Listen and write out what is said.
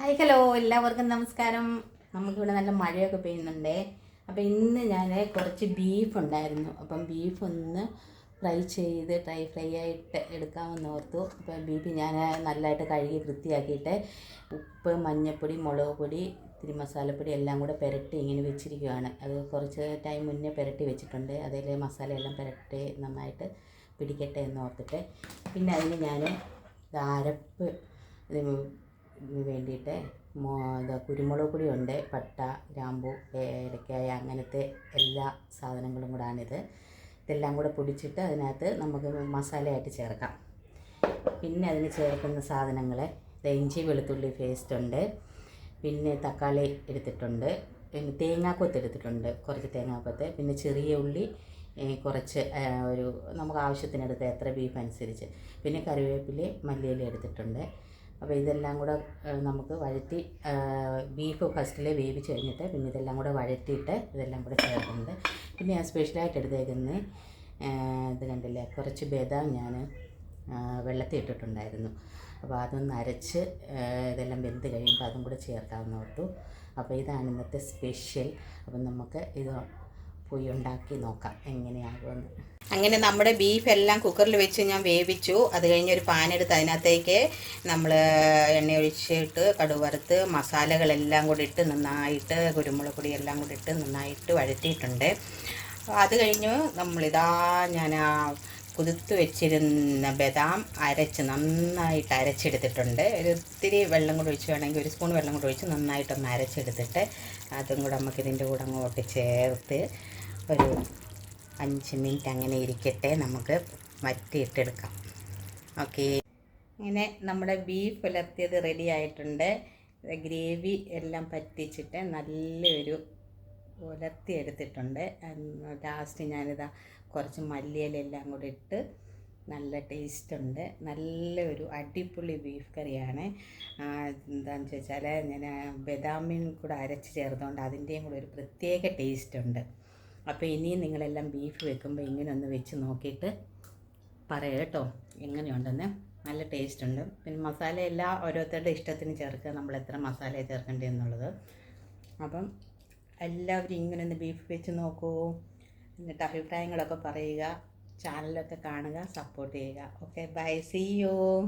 Hi hello. എല്ലാവർക്കും നമസ്കാരം. നമുക്കിവിടെ നല്ല മഴയൊക്കെ പെയ്യുന്നുണ്ട്. അപ്പോൾ ഇന്ന് ഞാൻ കുറച്ച് ബീഫ് ഉണ്ടായിരുന്നു. അപ്പം ബീഫ് ഒന്ന് ഫ്രൈ ചെയ്ത് ഡ്രൈ ഫ്രൈ ആയിട്ട് എടുക്കാമെന്ന് ഓർത്തു. അപ്പോൾ ബീഫ് ഞാൻ നല്ലതായിട്ട് കഴുകി വൃത്തിയാക്കിയിട്ട് ഉപ്പ് മഞ്ഞൾപ്പൊടി മുളക് പൊടി ഇത്തിരി മസാലപ്പൊടി എല്ലാം കൂടെ പുരട്ടി ഇങ്ങനെ വെച്ചിരിക്കുകയാണ് അത് കുറച്ച് ടൈം മുന്നേ പുരട്ടി വെച്ചിട്ടുണ്ട്. അതിൽ മസാലയെല്ലാം പുരട്ടി നന്നായിട്ട് പിടിക്കട്ടെ എന്ന് ഓർത്തിട്ട്. പിന്നെ അതിന് ഞാൻ അരപ്പ് ഇതിന് വേണ്ടിയിട്ട് ഇത് കുരുമുളക് പൊടി ഉണ്ട് പട്ട ഗ്രാമ്പു ഏലക്കായ അങ്ങനത്തെ എല്ലാ സാധനങ്ങളും കൂടാണിത്. ഇതെല്ലാം കൂടെ പൊടിച്ചിട്ട് അതിനകത്ത് നമുക്ക് മസാലയായിട്ട് ചേർക്കാം. പിന്നെ അതിന് ചേർക്കുന്ന സാധനങ്ങൾ ഇഞ്ചി വെളുത്തുള്ളി പേസ്റ്റ് ഉണ്ട് പിന്നെ തക്കാളി എടുത്തിട്ടുണ്ട് പിന്നെ തേങ്ങാക്കൊത്ത് എടുത്തിട്ടുണ്ട് കുറച്ച് തേങ്ങാക്കൊത്ത് പിന്നെ ചെറിയ ഉള്ളി കുറച്ച് ഒരു നമുക്ക് ആവശ്യത്തിനെടുത്ത് എത്ര ബീഫ് അനുസരിച്ച്. പിന്നെ കറിവേപ്പില മല്ലിയില എടുത്തിട്ടുണ്ട്. അപ്പോൾ ഇതെല്ലാം കൂടെ നമുക്ക് വഴറ്റി ബീഫ് ഫസ്റ്റിൽ വേവിച്ച് കഴിഞ്ഞിട്ട് പിന്നെ ഇതെല്ലാം കൂടെ വഴറ്റിയിട്ട് ഇതെല്ലാം കൂടെ ചേർക്കുന്നത് പിന്നെ ഞാൻ സ്പെഷ്യലായിട്ട് എടുത്തേക്കുന്നത് ഇത് കണ്ടില്ലേ കുറച്ച് ബദാം ഞാൻ വെള്ളത്തിൽ ഇട്ടിട്ടുണ്ടായിരുന്നു. അപ്പോൾ അതൊന്ന് അരച്ച് ഇതെല്ലാം വെന്ത് കഴിയുമ്പോൾ അതും കൂടെ ചേർക്കാമെന്ന് ഓർത്തു. അപ്പോൾ ഇതാണ് ഇന്നത്തെ സ്പെഷ്യൽ അപ്പം നമുക്ക് ഇത് പോയി ഉണ്ടാക്കി നോക്കാം എങ്ങനെയാകുമെന്ന്. അങ്ങനെ നമ്മുടെ ബീഫ് എല്ലാം കുക്കറിൽ വെച്ച് ഞാൻ വേവിച്ചു. അത് കഴിഞ്ഞ് ഒരു പാനെടുത്ത് അതിനകത്തേക്ക് നമ്മൾ എണ്ണ ഒഴിച്ചിട്ട് കടുക് വറുത്ത് മസാലകളെല്ലാം കൂടി ഇട്ട് നന്നായിട്ട് കുരുമുളക് പൊടി എല്ലാം കൂടി ഇട്ട് നന്നായിട്ട് വഴറ്റിയിട്ടുണ്ട്. അത് കഴിഞ്ഞ് നമ്മളിതാ ഞാൻ കുതിർത്ത് വെച്ചിരുന്ന ബദാം അരച്ച് നന്നായിട്ട് അരച്ചെടുത്തിട്ടുണ്ട്. ഒരു ഇത്തിരി വെള്ളം കൂടെ ഒഴിച്ച് വേണമെങ്കിൽ ഒരു സ്പൂൺ വെള്ളം കൂടെ ഒഴിച്ച് നന്നായിട്ടൊന്ന് അരച്ചെടുത്തിട്ട് അതും കൂടെ നമുക്കിതിന്റെ കൂടെ അങ്ങോട്ട് ചേർത്ത് ഒരു അഞ്ച് മിനിറ്റ് അങ്ങനെ ഇരിക്കട്ടെ. നമുക്ക് വറ്റിയിട്ടെടുക്കാം ഓക്കെ. ഇങ്ങനെ നമ്മുടെ ബീഫ് പുലർത്തിയത് റെഡി ആയിട്ടുണ്ട്. ഗ്രേവി എല്ലാം പറ്റിച്ചിട്ട് നല്ലൊരു ഉലർത്തി എടുത്തിട്ടുണ്ട് ലാസ്റ്റ് ഞാനിതാ കുറച്ച് മല്ലിയിലെല്ലാം കൂടി ഇട്ട് നല്ല ടേസ്റ്റ് ഉണ്ട്. നല്ലൊരു അടിപൊളി ബീഫ് കറിയാണ്. എന്താണെന്ന് വെച്ചാൽ ഞാൻ ബദാമിൻ കൂടെ അരച്ച് ചേർത്തുകൊണ്ട് അതിന്റെയും കൂടെ ഒരു പ്രത്യേക ടേസ്റ്റ് ഉണ്ട്. അപ്പോൾ ഇനിയും നിങ്ങളെല്ലാം ബീഫ് വെക്കുമ്പോൾ ഇങ്ങനെ ഒന്ന് വെച്ച് നോക്കിയിട്ട് പറയാം കേട്ടോ. എങ്ങനെയുണ്ടെന്ന്? നല്ല ടേസ്റ്റ് ഉണ്ട്. പിന്നെ മസാലയെല്ലാം ഓരോരുത്തരുടെ ഇഷ്ടത്തിന് ചേർക്കുക. നമ്മൾ എത്ര മസാല ചേർക്കേണ്ടത് എന്നുള്ളത്. അപ്പം എല്ലാവരും ഇങ്ങനെ ഒന്ന് ബീഫ് വെച്ച് നോക്കൂ. എന്നിട്ട് അഭിപ്രായങ്ങളൊക്കെ പറയുക. ചാനലൊക്കെ കാണുക സപ്പോർട്ട് ചെയ്യുക. Okay bye C U